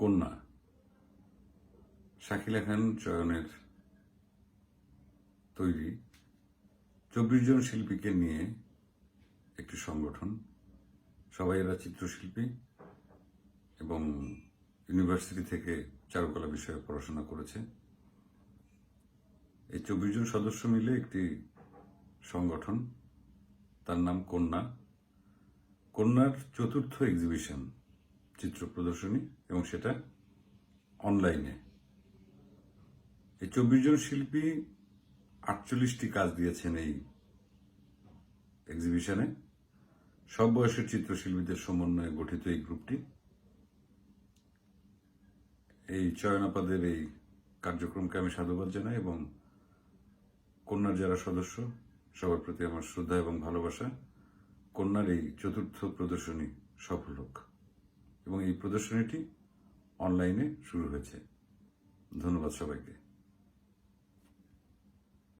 কন্যা। শাকিলা খান চয়নের তৈরি চব্বিশ জন শিল্পীকে নিয়ে একটি সংগঠন, সবাই এরা চিত্রশিল্পী এবং ইউনিভার্সিটি থেকে চারুকলা বিষয়ে পড়াশোনা করেছে। এই চব্বিশ জন সদস্য মিলে একটি সংগঠন, তার নাম কন্যা। কন্যার চতুর্থ এক্সিবিশন চিত্র প্রদর্শনী এবং সেটা অনলাইনে এই চব্বিশ জন শিল্পী আটচল্লিশটি কাজ দিয়েছেন এই এক্সিবিশনে সব বয়সের চিত্রশিল্পীদের সমন্বয়ে গঠিত এই গ্রুপটি এই চয়নাপাদের এই কার্যক্রমকে আমি সাধুবাদ জানাই এবং কন্যার যারা সদস্য, সবার প্রতি আমার শ্রদ্ধা এবং ভালোবাসা, কন্যার এই চতুর্থ প্রদর্শনী সফল হোক। এবং এই প্রদর্শনীটি অনলাইনে শুরু হয়েছে। ধন্যবাদ সবাইকে।